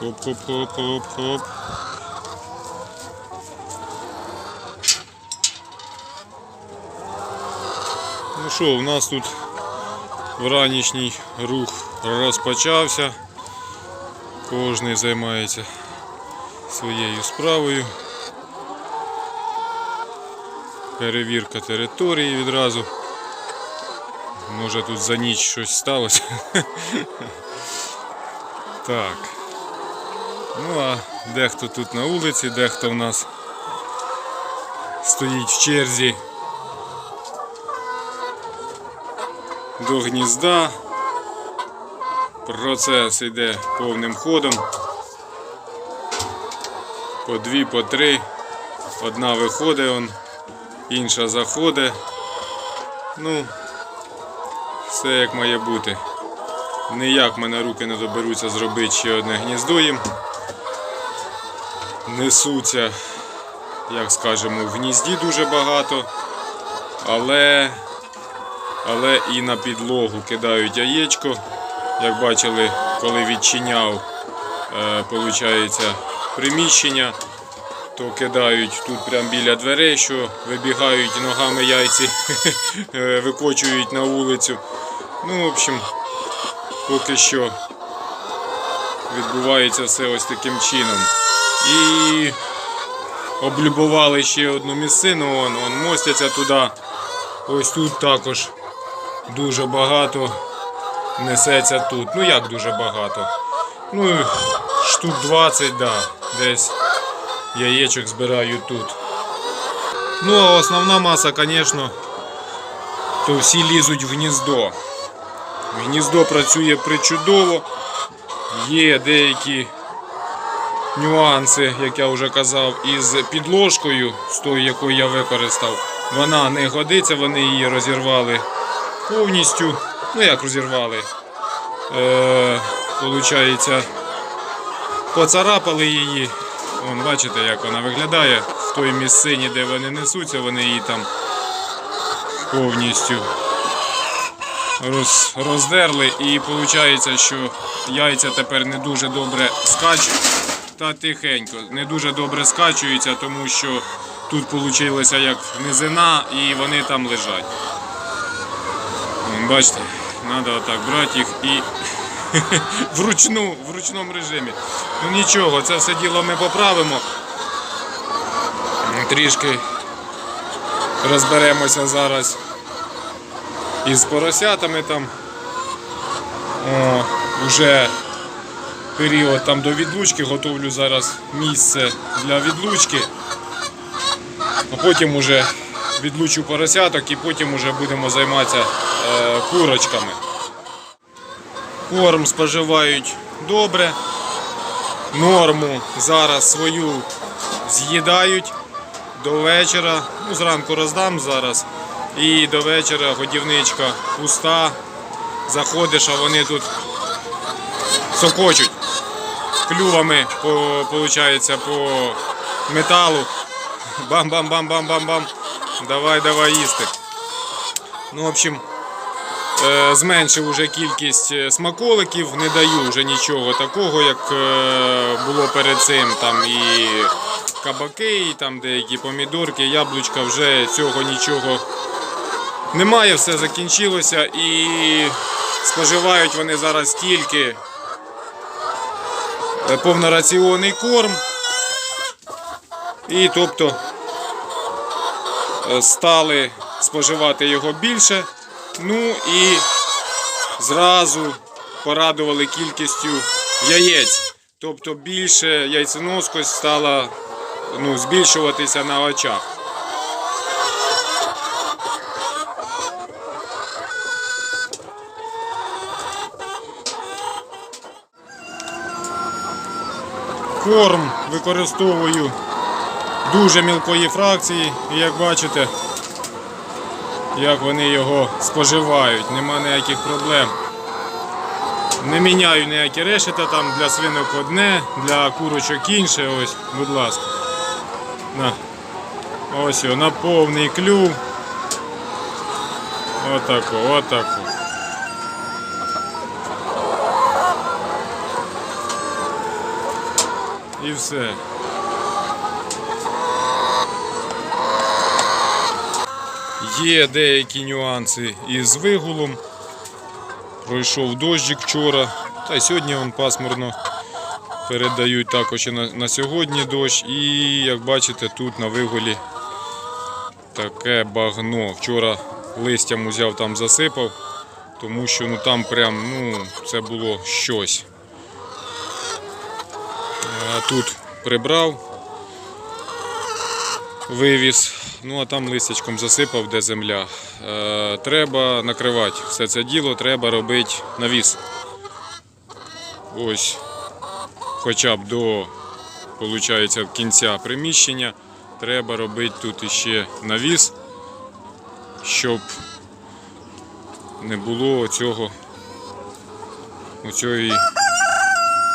Хоп-хоп-хоп-хоп-хоп. Ну що, у нас тут вранішній рух розпочався. Кожний займається своєю справою. Перевірка території відразу. Може тут за ніч щось сталося. Так. Ну а дехто тут на вулиці, дехто в нас стоїть в черзі до гнізда. Процес йде повним ходом. По дві, по три. Одна виходить, он, інша заходить. Ну, все як має бути. Ніяк мене руки не доберуться зробити ще одне гніздо їм. Несуться, як скажемо, в гнізді дуже багато, але, але і на підлогу кидають яєчко. Як бачили, коли відчиняв е, получається, приміщення, то кидають тут прямо біля дверей, що вибігають ногами яйці, е, викочують на вулицю. Ну, в общем, поки що відбувається все ось таким чином. І облюбували ще одну місцину, он, он мостяться туди. Ось тут також дуже багато несеться тут. Ну як дуже багато? Ну, штук 20, да, десь яєчок збирають тут. Ну, а основна маса, звісно, то всі лізуть в гніздо. Гніздо працює причудово. Є деякі нюанси, як я вже казав, із підложкою, з тою, яку я використав. Вона не годиться, вони її розірвали повністю. Ну як розірвали? Е, Получається, поцарапали її. Вон, бачите, як вона виглядає в той місцині, де вони несуться, вони її там повністю роз, роздерли і виходить, що яйця тепер не дуже добре скачуть. Та тихенько, не дуже добре скачуються, тому що тут вийшло як низина і вони там лежать. Бачите, треба отак брати їх і вручну, в ручному режимі. Ну нічого, це все діло ми поправимо. Трішки розберемося зараз із поросятами там. О, вже період там до відлучки, готовлю зараз місце для відлучки. А потім уже відлучу поросяток і потім уже будемо займатися е, курочками. Корм споживають добре. Норму зараз свою з'їдають до вечора. Ну, зранку роздам зараз. І до вечора годівничка пуста. Заходиш, а вони тут сокочуть клювами по, по металу. Бам-бам-бам-бам-бам-бам. Давай, давай їсти. Ну, в общем, е, зменшив уже кількість е, смаколиків, не даю вже нічого такого, як е, було перед цим. Там і кабаки, і там деякі помідорки, яблучка, вже цього нічого немає, все закінчилося і споживають вони зараз тільки повнораціонний корм. І тобто е, стали споживати його більше. Ну і зразу порадували кількістю яєць. Тобто більше яйценоскость стала ну, збільшуватися на очах. Корм використовую дуже мілкої фракції, і як бачите, як вони його споживають, нема ніяких проблем. Не міняю ніякі решета там для свинок одне, для курочок інше. Ось, будь ласка. На. Ось його, на повний клюв. Отако, отако. І все. Є деякі нюанси із вигулом. Пройшов дощик вчора, та й сьогодні он пасмурно. Передають також і на, сьогодні дощ. І як бачите, тут на вигулі таке багно. Вчора листям узяв там засипав, тому що ну там прям ну, це було щось. Тут прибрав, вивіз, ну а там листячком засипав, де земля. Е, треба накривати все це діло, треба робити навіс. Ось, хоча б до получається, кінця приміщення, треба робити тут іще навіс, щоб не було цього оцієї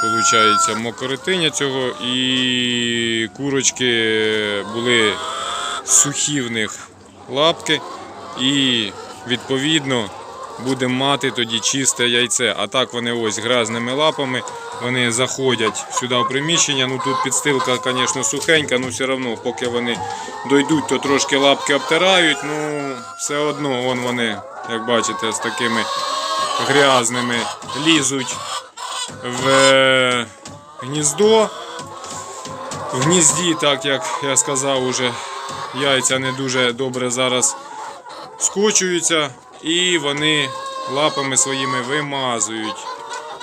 Получається, мокротиня цього і курочки були сухі в них лапки, і відповідно будемо мати тоді чисте яйце. А так вони ось грязними лапами вони заходять сюди в приміщення. Ну тут підстилка, звісно, сухенька, але все одно, поки вони дойдуть, то трошки лапки обтирають. Ну все одно вон вони, як бачите, з такими грязними лізуть в е, гніздо. В гнізді, так як я сказав, уже яйця не дуже добре зараз скочуються і вони лапами своїми вимазують.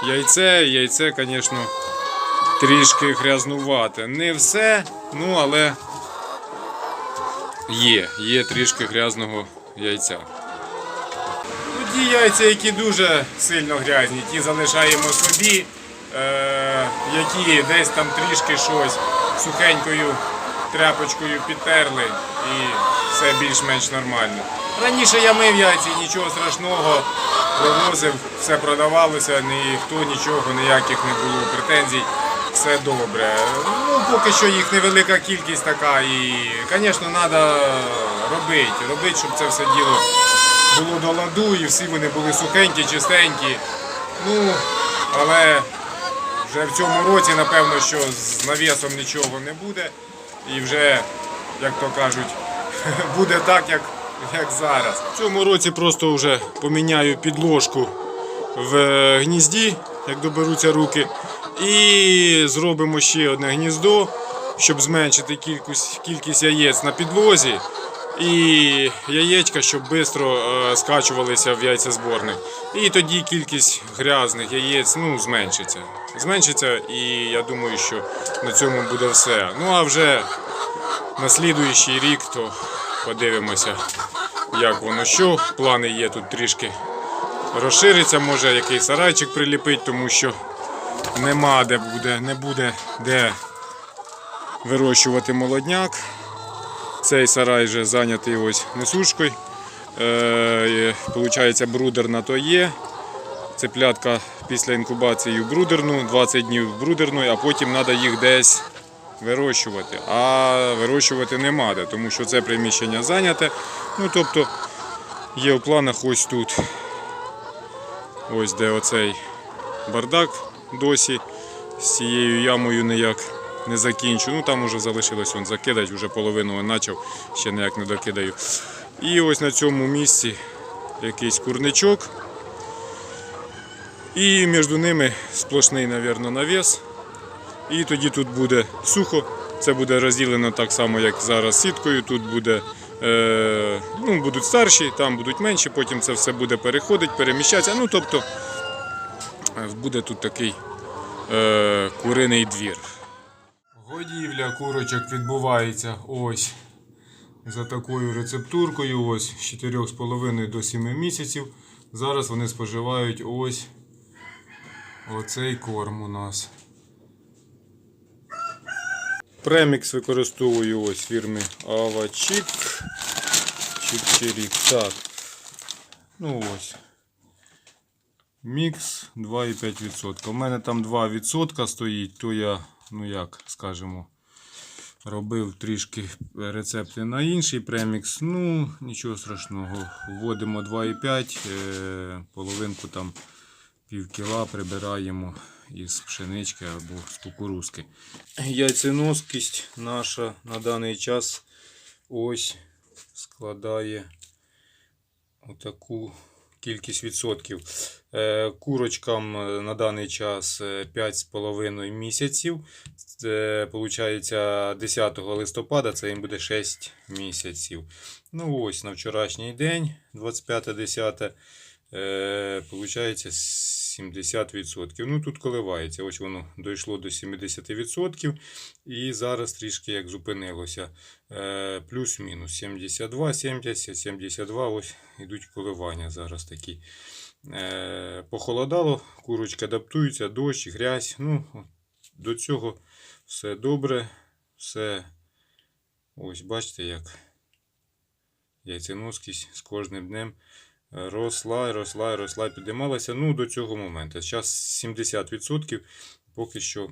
Яйце, яйце, звісно, трішки грязнувате. Не все, ну але є, є трішки грязного яйця. Ті яйця, які дуже сильно грязні, ті залишаємо собі, е, які десь там трішки щось сухенькою тряпочкою підтерли і все більш-менш нормально. Раніше я мив яйця, нічого страшного, вивозив, все продавалося, ніхто нічого, ніяких не було претензій. Все добре. Ну, поки що їх невелика кількість така і, звісно, треба робити, робити, щоб це все діло було до ладу і всі вони були сухенькі, чистенькі. Ну, але вже в цьому році, напевно, що з навісом нічого не буде. І вже, як то кажуть, буде так, як, як зараз. В цьому році просто вже поміняю підложку в гнізді, як доберуться руки. І зробимо ще одне гніздо, щоб зменшити кількість, кількість яєць на підлозі. І яєчка, щоб швидко скачувалися в яйцезборник. І тоді кількість грязних яєць ну, зменшиться. Зменшиться, і я думаю, що на цьому буде все. Ну а вже на слідуючий рік то подивимося, як воно що. Плани є тут трішки розшириться, може який сарайчик приліпить, тому що нема де буде, не буде де вирощувати молодняк. Цей сарай вже зайнятий ось несушкою. Е, Получається, брудер то є. Цеплятка після інкубації в брудерну, 20 днів в брудерну, а потім треба їх десь вирощувати. А вирощувати нема де, тому що це приміщення зайняте. Ну, тобто є в планах ось тут. Ось де оцей бардак досі з цією ямою ніяк не закінчу. Ну там уже залишилось он закидать, вже половину почав, ще ніяк не докидаю. І ось на цьому місці якийсь курничок. І між ними сплошний, мабуть, навіс. І тоді тут буде сухо. Це буде розділено так само, як зараз сіткою. Тут буде, е, ну, будуть старші, там будуть менші, потім це все буде переходити, переміщатися. Ну, тобто е, буде тут такий е, куриний двір. Годівля курочок відбувається ось за такою рецептуркою, ось з 4,5 до 7 місяців. Зараз вони споживають ось оцей корм у нас. Премікс використовую ось фірми Авачік. Чик-чирік. Так. Ну ось. Мікс 2,5%. У мене там 2% стоїть, то я, ну як скажемо, робив трішки рецепти на інший премікс. Ну, нічого страшного. Вводимо 2,5, е, половинку там пів кіла прибираємо із пшенички або з кукурузки. Яйценоскість наша на даний час ось складає отаку кількість відсотків. Е, Курочкам е, на даний час е, 5,5 місяців. Це виходить 10 листопада, це їм буде 6 місяців. Ну ось на вчорашній день, 25.10, е, виходить 70%. Ну тут коливається. Ось воно дійшло до 70%. І зараз трішки як зупинилося. Е, плюс-мінус 72, 70, 72. Ось ідуть коливання зараз такі. Е, похолодало, курочки адаптуються, дощ, грязь. Ну, до цього все добре, все. Ось бачите, як яйценоскість з кожним днем росла, росла, росла, підіймалася. Ну, до цього моменту. Зараз 70% поки що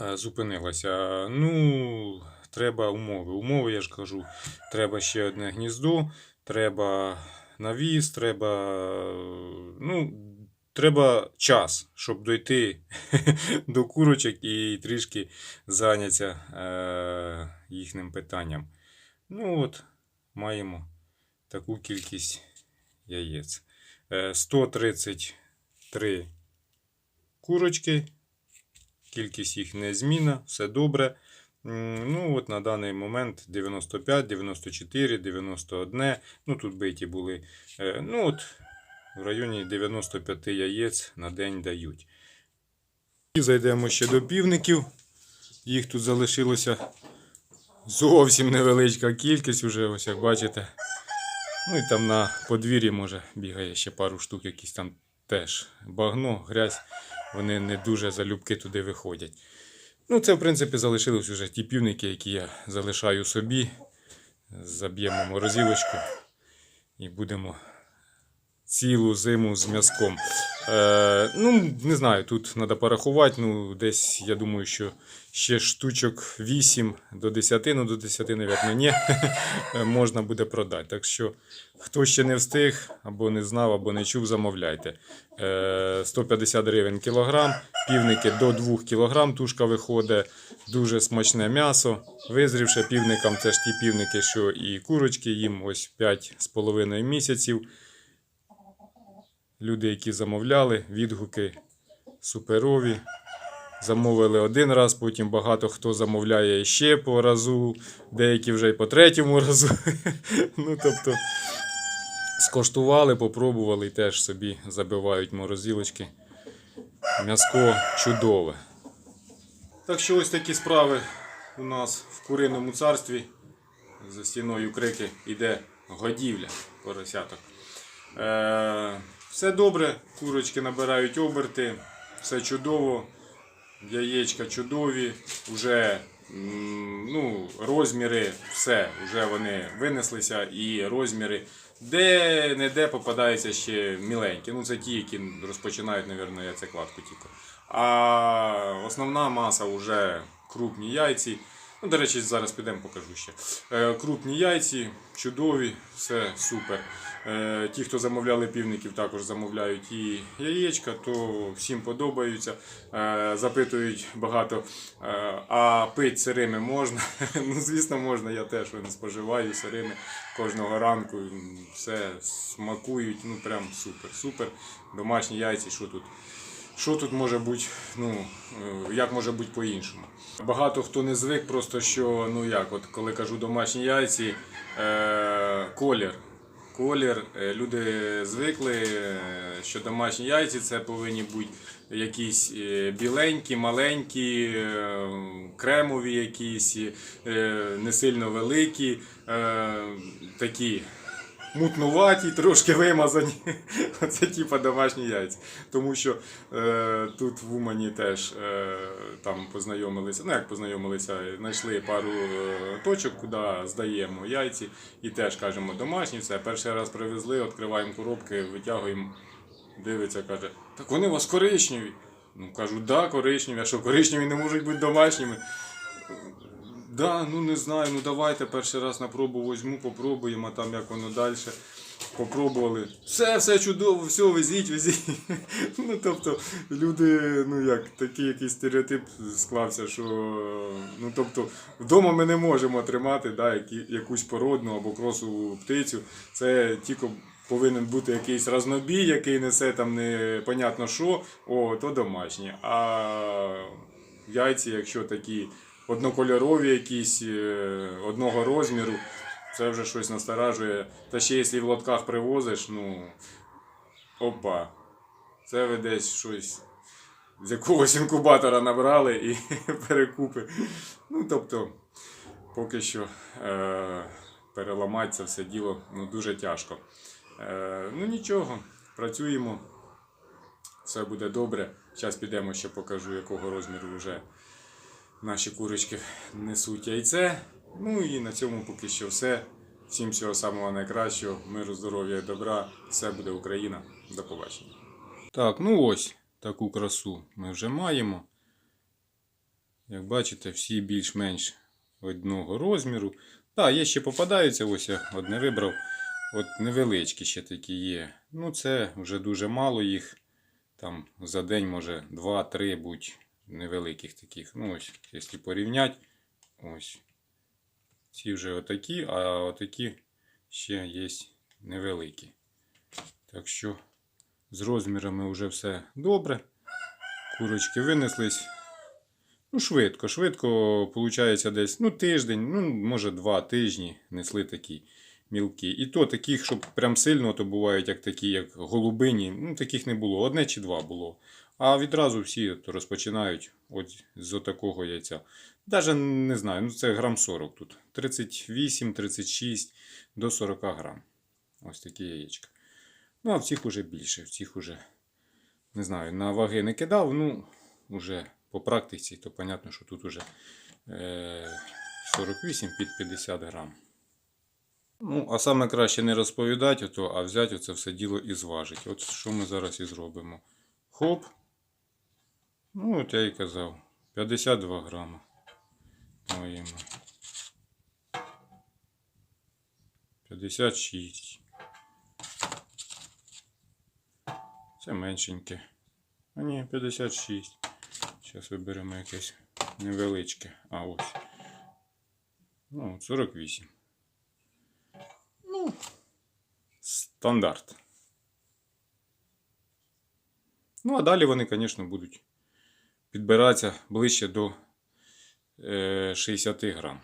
е, зупинилася. Ну, треба умови. Умови, я ж кажу, треба ще одне гніздо, треба навіс, треба. Ну, треба час, щоб дойти до курочок і трішки зайнятися е, їхнім питанням. Ну от, маємо таку кількість яєць. Е, 133 курочки. Кількість їх не зміна, все добре. Ну, от на даний момент 95, 94, 91. Ну, тут биті були. Е, Ну, от в районі 95 яєць на день дають. І зайдемо ще до півників. Їх тут залишилося зовсім невеличка кількість, уже, ось як бачите. Ну і там на подвір'ї, може, бігає ще пару штук, якісь там теж багно, грязь. Вони не дуже залюбки туди виходять. Ну, це, в принципі, залишились вже ті півники, які я залишаю собі. Заб'ємо морозилочку і будемо цілу зиму з м'язком. Е, ну, не знаю, тут треба порахувати. Ну, десь, я думаю, що ще штучок 8 до 10, ну до 10, навіть ні, можна буде продати. Так що, хто ще не встиг, або не знав, або не чув, замовляйте. Е, 150 гривень кілограм, півники до 2 кілограм тушка виходить. Дуже смачне м'ясо. Визрівши півникам, це ж ті півники, що і курочки, їм ось 5,5 місяців. Люди, які замовляли, відгуки суперові. Замовили один раз, потім багато хто замовляє ще по разу, деякі вже й по третьому разу. ну, тобто, скоштували, попробували і теж собі забивають морозилочки. М'яско чудове. Так що ось такі справи у нас в куриному царстві. За стіною крики йде годівля поросяток. Е, все добре, курочки набирають оберти, все чудово, яєчка чудові, вже ну, розміри, все, вже вони винеслися і розміри. Де не де попадаються ще міленькі. Ну це ті, які розпочинають, мабуть, яйцекладку тільки. А основна маса вже крупні яйці. Ну, до речі, зараз підемо покажу ще. Е, крупні яйці, чудові, все супер. Е, ті, хто замовляли півників, також замовляють і яєчка, то всім подобаються. Е, запитують багато, е, а пить сирими можна? ну, звісно, можна, я теж споживаю сирими кожного ранку. Все смакують, ну прям супер, супер. Домашні яйці, що тут? Що тут може бути, ну, як може бути по-іншому? Багато хто не звик, просто що, ну як, от коли кажу домашні яйці, е, колір. Колір. Е, Люди звикли, е, що домашні яйці це повинні бути якісь е, біленькі, маленькі, кремові якісь, не сильно великі, такі мутнуваті, трошки вимазані. Це типа домашні яйця. Тому що е, тут в Умані теж е, там познайомилися. Ну як познайомилися, знайшли пару е, точок, куди здаємо яйці, і теж кажемо домашні, все. Перший раз привезли, відкриваємо коробки, витягуємо, дивиться, каже, так вони у вас коричневі. Ну кажу, да, коричневі, а що коричневі не можуть бути домашніми. Да, ну не знаю, ну давайте перший раз на пробу візьму, попробуємо, там як воно далі. попробували. Все, все чудово, все, везіть, везіть. Ну, тобто, люди, ну як, такий якийсь стереотип склався, що ну, тобто, вдома ми не можемо тримати да, які, якусь породну або кросову птицю. Це тільки повинен бути якийсь разнобій, який несе там непонятно що, о, то домашні. А яйці, якщо такі однокольорові, якісь е, одного розміру, це вже щось насторажує. Та ще якщо в лотках привозиш, ну опа, це ви десь щось з якогось інкубатора набрали і перекупи. Ну, тобто, поки що е, переламати це все діло ну, дуже тяжко. Е, ну нічого, працюємо, все буде добре. Зараз підемо ще покажу, якого розміру вже наші курочки несуть яйце. Ну і на цьому поки що все. Всім всього самого найкращого, миру, здоров'я і добра. Все буде Україна. До побачення. Так, ну ось таку красу ми вже маємо. Як бачите, всі більш-менш одного розміру. Так, є ще попадаються, ось я одне вибрав. От невеличкі ще такі є. Ну, це вже дуже мало їх. Там за день може 2-3 будь невеликих таких. Ну, ось, якщо порівняти, ось. Ці вже отакі, а отакі ще є невеликі. Так що з розмірами вже все добре. Курочки винеслись. Ну, швидко, швидко, виходить, десь ну, тиждень, ну, може, два тижні несли такі мілкі. І то таких, щоб прям сильно, то бувають як такі, як голубині. Ну, таких не було. Одне чи два було. А відразу всі от розпочинають от з отакого яйця. Даже не знаю, ну це грам 40 тут. 38-36 до 40 грам. Ось такі яєчка. Ну, а в цих уже більше. В цих уже, не знаю, на ваги не кидав, ну, уже по практиці, то понятно, що тут уже е, 48 під 50 грам. Ну, а саме краще не розповідати, ото, а взяти це все діло і зважити. От що ми зараз і зробимо. Хоп. Ну, от я і казав. 52 грама. Маємо. 56. Це меншеньке. А ні, 56. Зараз виберемо якесь невеличке. А ось. Ну, 48. Стандарт. Ну, а далі вони, звісно, будуть підбиратися ближче до е, 60 грам.